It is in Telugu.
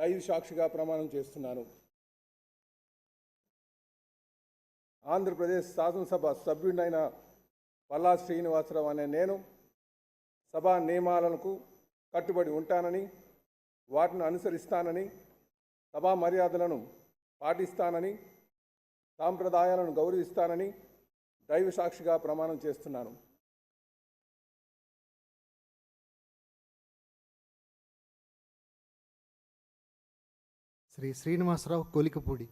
దైవ సాక్షిగా ప్రమాణం చేస్తున్నాను. ఆంధ్రప్రదేశ్ శాసనసభ సభ్యుడైన పల్లా శ్రీనివాసరావు అనే నేను సభా నియమాలకు కట్టుబడి ఉంటానని వాటిని అనుసరిస్తానని సభా మర్యాదలను పాటిస్తానని సాంప్రదాయాలను గౌరవిస్తానని దైవ సాక్షిగా ప్రమాణం చేస్తున్నాను. శ్రీ శ్రీనివాసరావు కోలికపూడి.